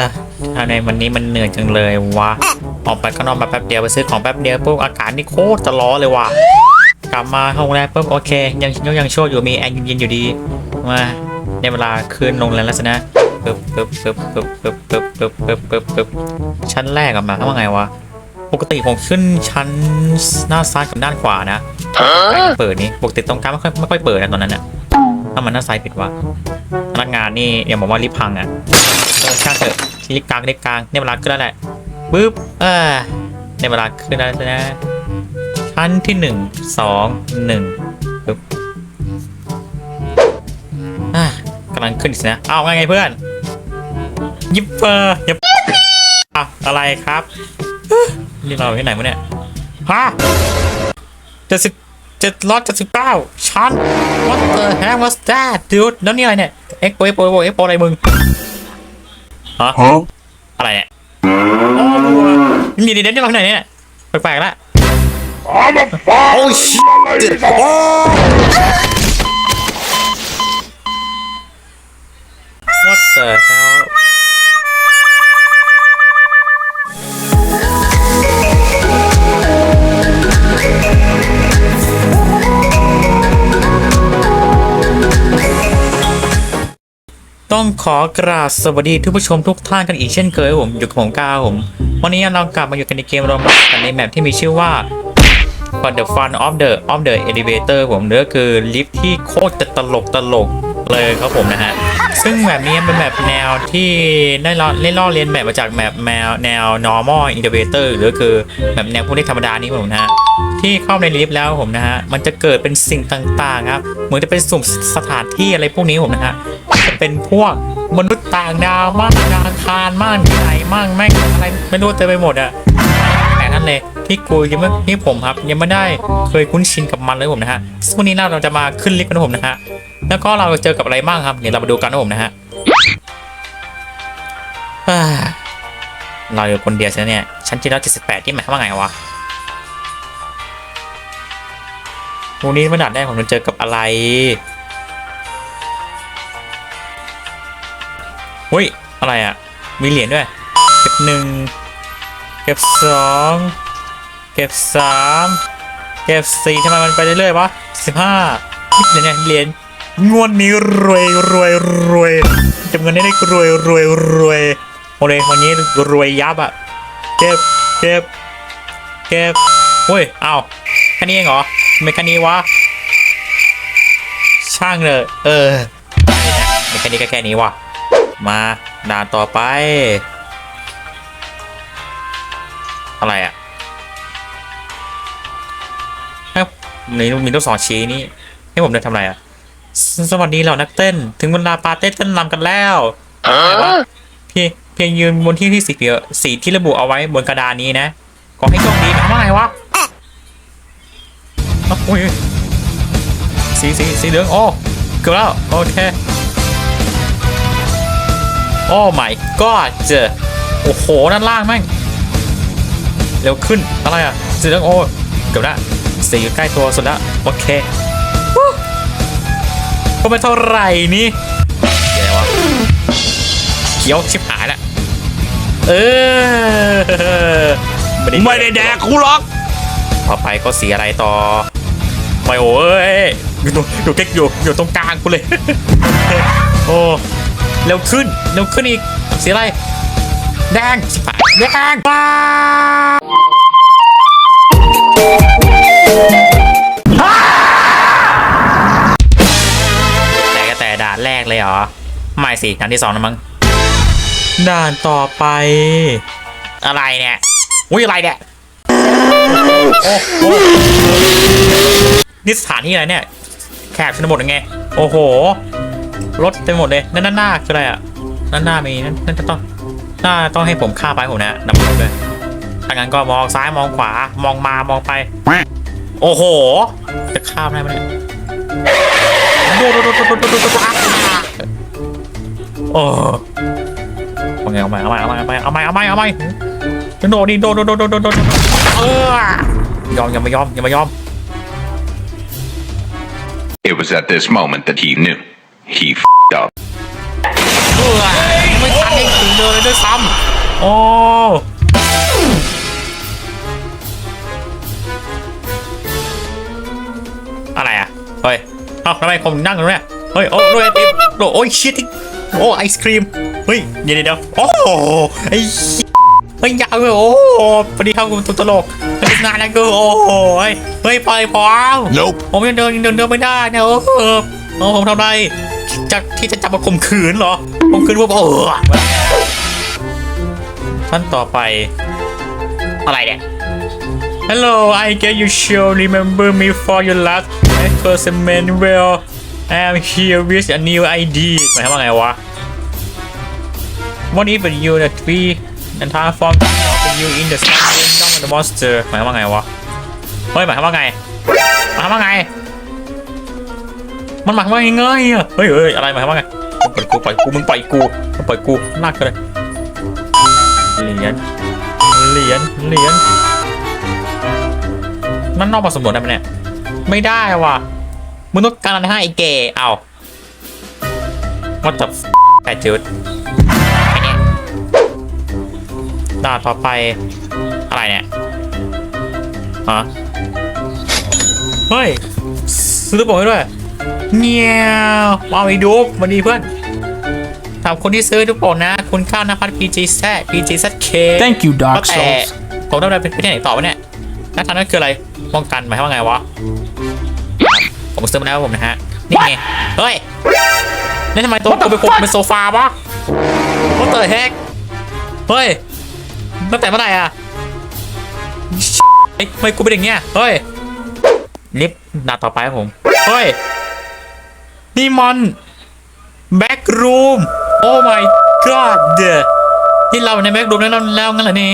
อทำไมวันนี้มันเหนื่อยจังเลยวะ ออกไปก็นอกมาแป๊บเดียวไปซื้อของแป๊บเดียวปุ๊บอากาศนี่โคตรจะร้อนเลยว่ะกลับมาห้องแรกปุ๊บโอเค ยังยังยังโชว์อยู่มีแอร์เย็นๆอยู่ดีมาในเวลาคืนลงแล้วแล้วสินะปึ๊บปึ๊บปึ๊บปึ๊บปึ๊บปึ๊บปึ๊บปึ๊บปึ๊บปึ๊บชั้นแรกอะมาว่าไงวะปกติผมขึ้นชั้นหน้าซ้ายกับด้านขวานะเปิดนี่ปกติตรงกลางไม่ค่อยไม่ค่อยเปิดนะตอนนั้นอะ ถ้ามันหน้าซ้ายปิดว่ะพนักงานนี่อย่าบอกว่ารีบพังอะเออช่างเถอะรีบกลางรีบกลางในเวลาขึ้นแล้วแหละปึ๊บเออในเวลาขึ้นแล้วนะชั้นที่หนึ่งสองหนึ่งปึ๊บอะกำลังขึ้นสินะเอาไงไงเพื่อนยิปเปอร์ยิปอะอะไรครับ นี่เราที่ไหนวะเนี่ยฮะเจ็ดสิบ เจ็ดร้อยเจ็ดสิบเก้าชั้น what the hell was that dude แล้วนี่อะไรเนี่ยเอ็กโปเอ็กโปเอ็กโปเอ็กโปอะไรมึงฮะ Huh? อะไรเนี่ยโอ้โหนี่เดี๋ยวนี่เราที่ไหนเนี่ยแปลกๆละ I'm a fire Oh, shit. lady. โอ้ ขอกราบสวัสดีทุกผู้ชมทุกท่านกันอีกเช่นเคยครับผมอยู่กับผมก้าวผมวันนี้เรากลับมาอยู่กันในเกมโรมากันในแมปที่มีชื่อว่า But the fun of the of the elevator ผมเนื้อคือลิฟต์ที่โคตรจะตลกตลกเลยครับผมนะฮะ ซึ่งแบบนี้เป็นแบบแนวที่ได้ล้อเล่นล้อเลียนแบบมาจากแบบแนวแนว normal elevator หรือคือแบบแนวพวกที่ธรรมดานี่ครับผมนะฮะ ที่เข้าในลิฟต์แล้วผมนะฮะ มันจะเกิดเป็นสิ่งต่างๆครับ เหมือนจะเป็นสุ่มสถานที่อะไรพวกนี้ผมนะฮะ จะเป็นพวก มนุษย์ต่างดาวมั่งดาวคารมั่งที่ไหนมั่งแม่งอะไรไม่รู้เต็มไปหมดอะแต่นั่นเลยที่กูยังไม่ที่ผมครับ ยังไม่ได้เคยคุ้นชินกับมันเลยผมนะฮะซึ่งวันนี้เราจะมาขึ้นลิฟต์กันผมนะฮะแล้วก็เราเจอกับอะไรบ้างครับเดี๋ยวเรามาดูกันนะผมนะฮะเราอยู่คนเดียวใช่ไหมเนี่ยชั้นที่ร้อยเจ็ดสิบแปดที่หมายความว่าไงวะวันนี้มาดัดแรกผมจะเจอกับอะไร เฮ้ย อะไรอะ มีเหรียญด้วย เก็บหนึ่ง เก็บสอง เก็บสามเก็บสี่ทำไมมันไปเรื่อยๆวะสิบห้าเหรียญเนี่ยเหรียญงวดนี้รวยรวยรวยจำเงินได้รวยรวยรวยโอเลยวันนี้รวยยับอะเก็บเก็บเก็บเฮ้ยเอาแค่นี้เองเหรอไม่แค่นี้วะช่างเลยเออไม่แค่นี้ก็แค่นี้วะ มาด่านต่อไป อะไรอะครับมีมีลูกศรชี้นี่ให้ผมเดินทำอะไรอะสสวัสดีเหล่านักเต้น ถึงเวลาปาร์ตี้เต้นรำกันแล้วอะไรวะเพียงเพียงยืนบนที่ที่สีเขียวสีที่ระบุเอาไว้บนกระดานนี้นะ ขอให้โชคดีนะว่าไงวะอ้าวโอ้ยสีสีสีเหลืองโอ้เกือบแล้ว โอเคโอ้ my god เจอโอ้โหด้านล่างแม่งเร็วขึ้นอะไรอะสีเหลืองโอ้เกือบแล้วสียใกล้ตัวสุดแล้วโอเคก็ไม่เท่าไหร่นี่เดี๋ยววะเขียวชิบหายละเออไม่ได้แดกกูหรอกต่อไปก็สีอะไรต่อไม่โอ้ยอยู่ตรงอยู่ใกล้อยู่อยู่ตรงกลางกูเลยโอ้ เร็วขึ้นเร็วขึ้นอีกสีอะไร แดงสิบแปดแดงว้แต่ก็แต่ด่านแรกเลยเหรอ ไม่สิด่านที่สองนะมั้งด่านต่อไป อะไรเนี่ยอุ้ยอะไรเนี่ยโอ้โหนี่สถานที่อะไรเนี่ยแขกชนบทยังไง โอ้โห รถเต็มหมดเลยนั่นหน้าคืออะไรอะนั่นหน้ามีนั่นนั่นจะต้องหน้าต้องให้ผมข้าไปผมนะนำรถด้วยถ้างั้นก็มองซ้ายมองขวามองมามองไป โอ้โห จะข้าได้ไหมเนี่ยโดดโดดโดดโดดโดดโดดโดดโอ้เอาไงเอาใหม่เอาใหม่เอาใหม่เอาใหม่เอาใหม่เอาใหม่เอาใหม่โดดดิโดดโดดโดดโดดโดดโดดเออยอมอย่าไม่ยอมอย่าไม่ยอม It was at this moment that he knew. He f***ed up. เออไม่ทันได้ถึงเดินเลยด้วยซ้ำโอ้อะไรอะ เฮ้ย เอ้าทำไมผมนั่งตรงเนี้ยเฮ้ย โอ้โรยไอติมโอ้โอ้ยชิตโอ้ไอศครีม เฮ้ย เดี๋ยวเดี๋ยวโอ้โหไอ้เฮ้ยยาวเลยโอ้โหพอดีครับคุณตัวตลกเฮ้ยนานแล้วก็โอ้โหเฮ้ยเฮ้ยปล่อยพอ Nope ผมยังเดินยังเดินเดินไม่ได้เนี่ยโอ้โห โอ้ผมทำไรจากที่จะจับมาข่มขืนเหรอข่มขืนว่าเออท่านต่อไป อะไรเนี่ย Hello I get you sure remember me for your last person Manuel I am here with a new ID หมายความว่าไงวะ What if you the tree and transform you in the sun kingdom of the monster หมายความว่าไงวะ เฮ้ยหมายความว่าไง หมายความว่าไง มันหมายว่าไงเงยอะเฮ้ยเฮ้ยอะไรหมายความว่าไงมึงปล่อยกูปล่อยกูมึงปล่อยกูมึงปล่อยกูลากันเลยเหรียญเหรียญเหรียญนั่นนอกมาสำรวจได้ไหมเนี่ยไม่ได้ว่ะมึงต้องการอะไรให้ไอ้เก๋เอาว่าแต่ไอ้จืดด่าต่อไปอะไรเนี่ยฮะเฮ้ยซื้อลูกโป่งให้ด้วย เงี้ยวเอาไปดูวันดีเพื่อนถามคนที่ซื้อลูกโป่งนะ คุณข้าวนภัทร PGZ PGZK Thank you, ก็ Dark แต่ Souls. ผมต้องเดินไปที่ไหนต่อวะเนี่ยหน้าทางนั้นคืออะไรป้องกันหมายความว่าไงวะ ผมซื้อมาแล้วผมนะฮะ นี่ไง เฮ้ยนี่ทำไมตัวกูไปปลุกเป็นโซฟาวะว่าเตอร์แฮกเฮ้ยตั้งแต่เมื่อไหร่อะเฮ้ยทำไมกูเป็นอย่างเงี้ย เฮ้ยลิฟต์หน้าต่อไปครับผม เฮ้ย นี่มันแบ็กรูมโอ้ my god ที่เราในแบ็กรูมแล้วแล้วงั้นเหรอนี่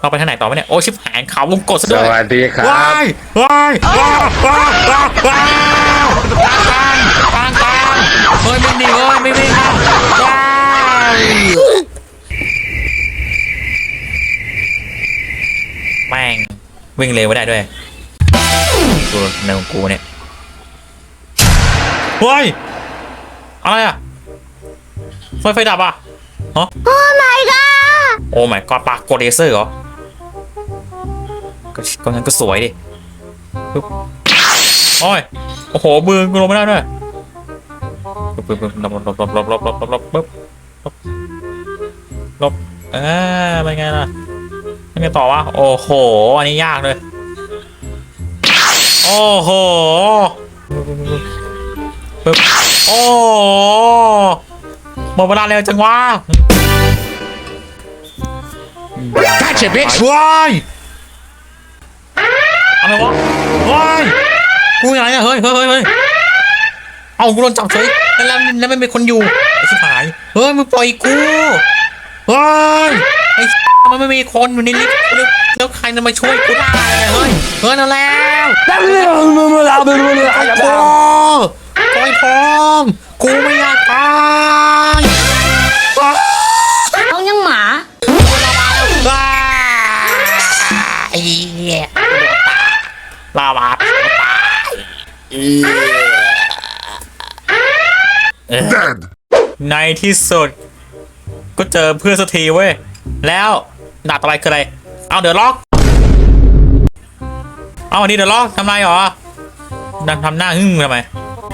เราไปทางไหนต่อไปเนี่ย โอ้ชิบหายเขาวงกดซะสด้วยวัสดีครับว้ายว้ายว้ายว้ายว้ายว้ายกลางกลางกลางเฮ้ยไม่หนีเฮ้ยไม่ไม่ครับว้ายแม่งวิ่งเร็วไม่ได้ด้วยกูในของกูเนี่ย เฮ้ย อะไรอะไฟไฟดับอะฮะโอ้ my god โอ้ my god ปากกดเลเซอร์เหรอ ก็ก็งั้นก็สวยดิปึ๊บโอ้ย โอ้โหมือกูลงไม่ได้ด้วยปึ๊บปึ๊บปึ๊บลบลบลบลบลบลบลบลบปึ๊บลบลบอ่าเป็นไงล่ะยังไงต่อวะ โอ้โห อันนี้ยากเลย โอ้โห ปึ๊บโอ้โหหมดเวลาเร็วจังวะ Gotcha bitch ว้ายอะไรวะว้ายกูอยู่ไหนเนี่ยเฮ้ยเฮ้ยเฮ้ยเฮ้ยเอากูโดนจับเฉยแล้วแล้วแล้วไม่มีคนอยู่ไอ้ชิบหาย เฮ้ยมึงปล่อยกูเฮ้ยไอ้มันไม่มีคนอยู่ในลิฟต์แล้วแล้วใครจะมาช่วยกูได้อะเฮ้ยเฮ้ยนั่นแล้วปล่อ ยพร้อม กูไม่อยากตายว้ายน้องยังหมาว้ายไอ้เหี้ยลาวาตายเออเออ Dead ในที่สุด ก็เจอเพื่อนสักทีเว้ย แล้วดาบต่อไปคืออะไร เอาเดี๋ยวล็อก เอาอันนี้เดี๋ยวล็อกทำไรหรอดันทำหน้าหึ่งทำไม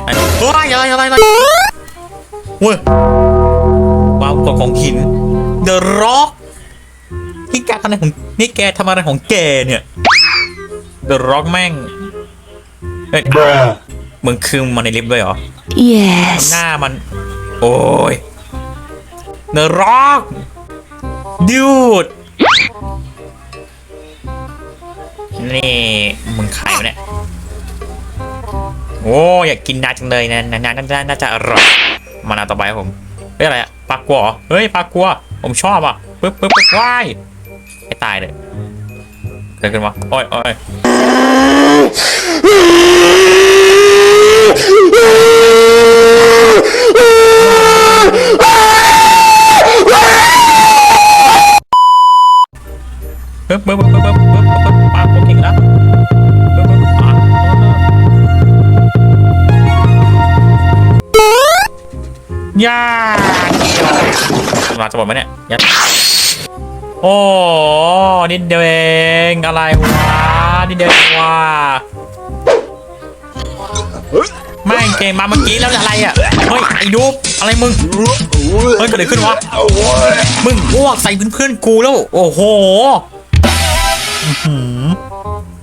ไอ้เฮ้ยอะไรอะไรอะไรเว้ยว้าวกดของหินเดอะล็อกนี่แกทำอะไรของนี่แกทำอะไรของแกเนี่ยเดอะล็อกแม่งเฮ้ยมึงคือมันในลิฟต์ด้วยเหรอ yes หน้ามัน โอ้ย The Rock Dude นี่มึงใครวะเนี่ย โอ้อยากกินนาจังเลยนะนานาน่าน่าจะอร่อยมานาต่อไปครับผมเฮ้ยอะไรอะปลากัวเหรอเฮ้ยปลากัว ผมชอบอะปึ๊บปึ๊บปึ๊บว้ายไอ้ตายเลยเกิดขึ้นวะโอ้ยโอ้ย ย่ามาจะหมดไหมเนี่ยยัดโอ้นิดเดียวเองอะไรวะนิดเดียวว่ะไม่งเกมมาเมื่อกี้แล้วอะไรอะเฮ้ยไอ้ดูบอะไรมึงเฮ้ยเกิดอะไรขึ้นวะมึงอ้วกใส่เพื่อนๆกูแล้วโอ้โห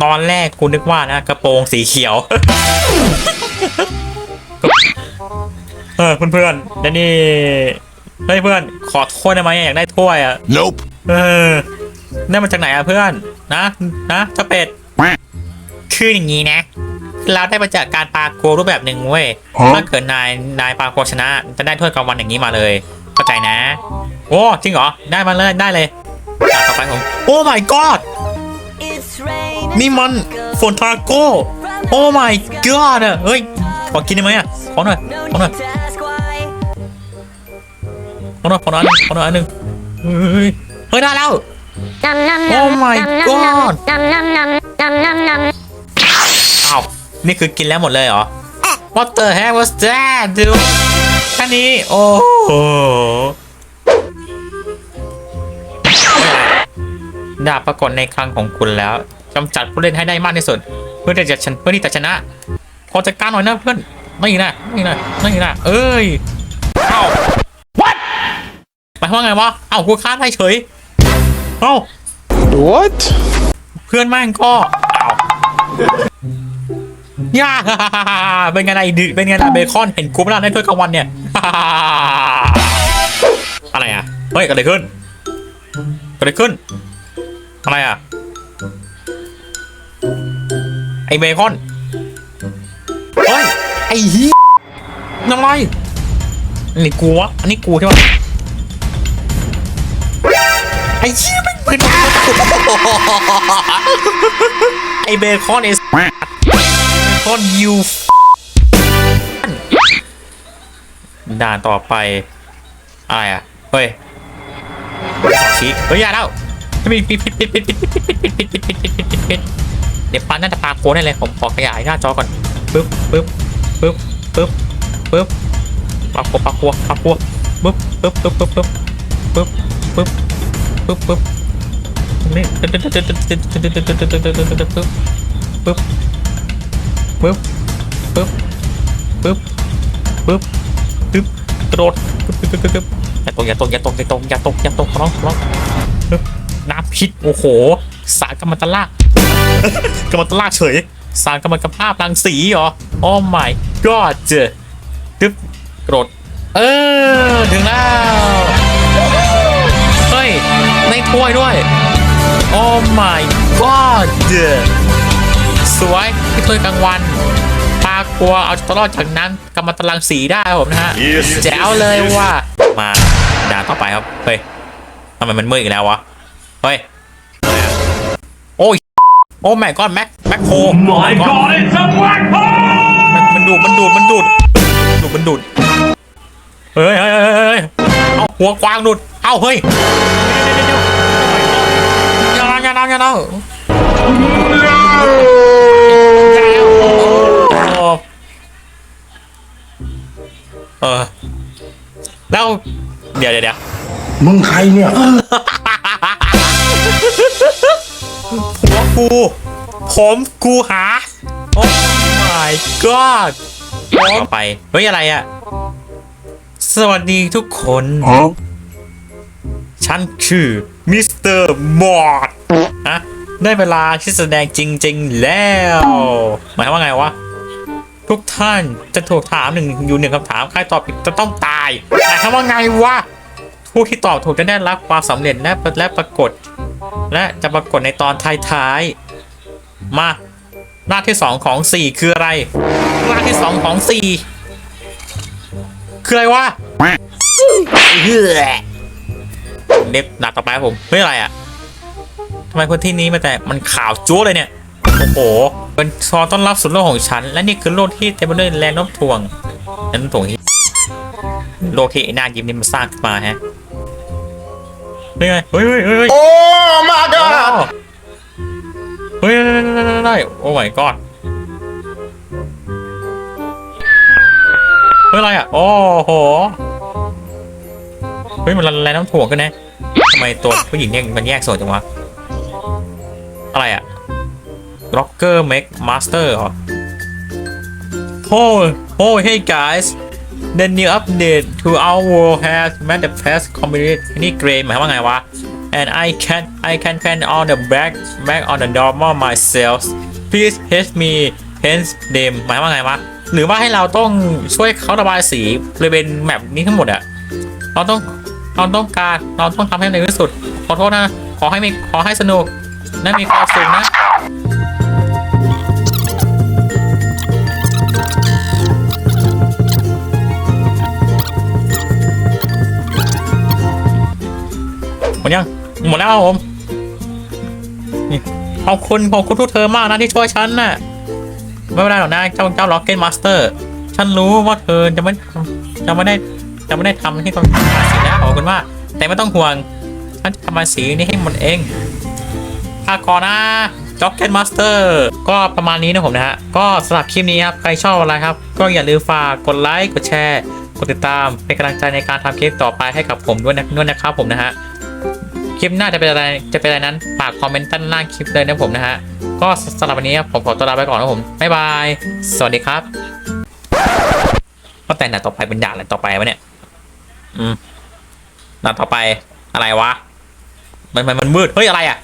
ตอนแรกกูนึกว่านะกระโปรงสีเขียวเออเพื่อนๆแล้วนี่ เฮ้ยเพื่อนขอถ้วยได้ไหมอยากได้ถ้วยอะ Nope. เออได้มาจากไหนอะเพื่อนนะนะเจ้าเป็ดคืออย่างนี้นะเราได้มาจากการปาโกรูปแบบหนึ่งเว้ยฮะถ้าเกิดนายนายปาโกชนะ จะได้ถ้วยกลางวันอย่างนี้มาเลยเข้าใจนะ โอ้จริงเหรอได้มาเลยได้เลยอะต่อไปผมโอ้ my god นี่มันฝนทาโก้โอ้ my god อะเฮ้ยขอกินได้ไหมอะขอหน่อยขอหน่อย ขอหน่อยขอหน่อยขอหน่อยอันหนึ่งเฮ้ยเฮ้ยได้แล้ว Oh my god อ้าวนี่คือกินแล้วหมดเลยเหรอ What the heck was that dude แค่นี้ โอ้โหดาบปรากฏในคลังของคุณแล้วกำจัดผู้เล่นให้ได้มากที่สุด เพื่อที่จะชนะเพื่อที่จะชนะขอจัดการหน่อยนะเพื่อน ไม่นะไม่นะไม่นะเอ้ยเอ้าายความว่าไงวะ เอ้ากูฆ่าได้เฉย เอ้า What? เพื่อนแม่งก็อ้าวย่าเป็นไงล่ะไอ้ดิเป็นไงล่ะเบคอนเห็นกูไม่ได้ในถ้วยกลางวันเนี่ย อะไรอะ เฮ้ยเกิดอะไรขึ้นเกิดอะไรขึ้น อะไรอะ ไอเบคอน เฮ้ย ไอ้เฮียทำไรอันนี้กูวะ อันนี้กูใช่ปะ ไอ้เหี้ยไม่เป็นไอเบคอนไอเบคอนยูด่านต่อไปอะไรอะ เฮ้ยชี้เฮ้ยอย่าแล้วปิดปิดปิดปิดปิดปิดปิดปิดปิดปิดปิดปิดปิดปิดปิดเดี๋ยวปันน่าจะพาโค้ดได้เลย ผมขอขยายหน้าจอก่อนปึ๊บปึ๊บปึ๊บปึ๊บปึ๊บปากกัวปากกัวปากกัวปึ๊บปึ๊บปึ๊บปึ๊บปึ๊บปึ๊บปึ๊บ ปึ๊บปึ๊บนี่ปึ๊บปึ๊บปึ๊บปึ๊บปึ๊บปึ๊บปึ๊บปึ๊บปึ๊บกระโดดปึ๊บปึ๊บปึ๊บปึ๊บอย่าตกอย่าตกอย่าตกอย่าตกอย่าตกอย่าตกร้องร้องปึ๊บน้ำพิษโอ้โห สารกัมมันตลากกัมมันตลากเฉย สารกัมมันตภาพรังสีเหรอโอ้ my god เจอปึ๊บกระโดดเออ ถึงแล้ว วยด้วยโอ้ my god สวยที่ถ้วยกลางวันปลากลัวเอาตัวรอดจากนั้นกำมันตรังสีได้ครับผมนะฮะ Yes แจ๋วเลยว่ะมาด่านต่อไปครับ เฮ้ยทำไมมันมืดอีกแล้ววะ เฮ้ยอะไรอะโอ้ย โอ้แม่ก้อนแม็กแม็กโฮ My God, it's a black hole! มันดูดมันดูดมันดูดดูดมันดูด เฮ้ยเฮ้ยเฮ้ยเฮ้ยเอาหัวกวางดูด เอาเฮ้ย อย่านะอย่านะอย่านะเออแล้วเดี๋ยวเดี๋ยวเดี๋ยวมึงใครเนี่ยหัวกูผมกูหา โอ้ my god ต่อไป เฮ้ย อะไรอะสวัสดีทุกคน ฉันคือ เตอร์มอดนะได้เวลาที่แสดงจริง ๆ แล้ว หมายว่าไงวะ ทุกท่านจะถูกถามหนึ่งอยู่หนึ่งคำถามใครตอบผิดจะต้องตายหมายความว่าไงวะผู้ที่ตอบถูกจะได้รับความสำเร็จและและปรากฏ และจะปรากฏในตอนท้ายๆมาหน้าที่สองของสี่คืออะไร หน้าที่สองของสี่คืออะไรวะ เฮ้ยเล็บหนักต่อไปครับผมเฮ้ยอะไรอะทำไมพื้นที่นี้มันแต่มันขาวจั๊วเลยเนี่ยโอ้โหเป็นซอต้อนรับสู่โลกของฉัน และนี่คือโลกที่เต็มไปด้วยแรงโน้มถ่วงแรงโน้มถ่วงที่โลกที่ไอ้หน้ายิ้มนี่มันสร้างขึ้นมาฮะเฮ้ยเฮ้ยเฮ้ยเฮ้ยเฮ้ย Oh my โอ้ god! เฮ้ยได้ได้ได้ได้โอ้ my god เฮ้ยอะไรอะโอ้โห เฮ้ยมันละลายน้ำถ่วงกันนะทำไมตัวผู้หญิงเนี่ยมันแยกส่วนจังวะ อะไรอะ Rocker Make Master เหรอ Oh oh hey guys the new update to our world has made the past community gray หมายว่าไงวะ and I can I can paint on the back back on the normal myself please help me paint them หมายว่าไงวะ หรือว่าให้เราต้องช่วยเขาระบายสีบริเวณแมปนี้ทั้งหมดอะเราต้อง เราต้องการเราต้องทำให้เร็วที่สุด ขอโทษนะ ขอให้มีขอให้สนุกและมีความสุขนะหมดยังหมดแล้วครับผมนี่ขอบคุณขอบคุณทุกเธอมากนะที่ช่วยฉันน่ะไม่เป็นไรหรอกนะเจ้าเจ้าล็อกเก็ตมาสเตอร์ฉันรู้ว่าเธอจะไม่จะไม่ได้จะไม่ได้ทำให้ต้องทำสีนะ ขอบคุณมาก แต่ไม่ต้องห่วงฉันจะทำมาสีนี้ให้หมดเองพาก่อนนะจ็อกเก็ตมาสเตอร์ก็ประมาณนี้นะผมนะฮะ ก็สำหรับคลิปนี้ครับ ใครชอบอะไรครับ ก็อย่าลืมฝากกดไลค์กดแชร์ กดติดตามเป็นกำลังใจในการทำคลิปต่อไปให้กับผมด้วยนะด้วยนะครับผมนะฮะคลิปหน้าจะเป็นอะไรจะเป็นอะไรนั้นฝากคอมเมนต์ด้านล่างคลิปเลยนะผมนะฮะ ก็สำหรับวันนี้ผมขอตัวลาไปก่อนนะผมบ๊ายบาย สวัสดีครับก็แต่ด่าต่อไปเป็นด่านอะไรต่อไปวะเนี่ย อืม ด่านต่อไปอะไรวะ มันมันมันมืด เฮ้ย อะไรอะ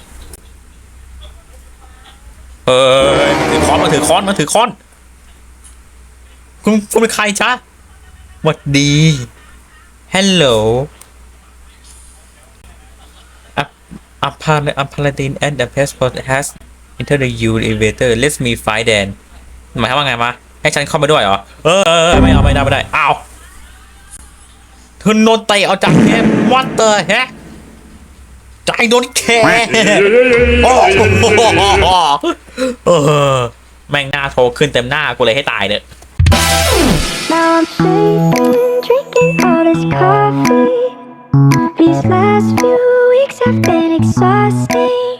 เออถือค้อนมาถือค้อนมาถือค้อนคุณคุณเป็นใครจ๊ะหวัดดี Hello a p a a paladin at the passport has entered the U elevator let me find then หมายความว่าไงวะให้ฉันเข้าไปด้วยเหรอ เออไม่เอาไม่ได้ไม่ได้อ้าว ธอโดนเตะเอาจากแค่ what the heck ใจโดนแค่โอ้โหเออแม่งหน้าโทรขึ้นเต็มหน้ากูเลยให้ตายเนี่ย Now I'm sleeping, drinking all this coffee. These last few weeks have been exhausting.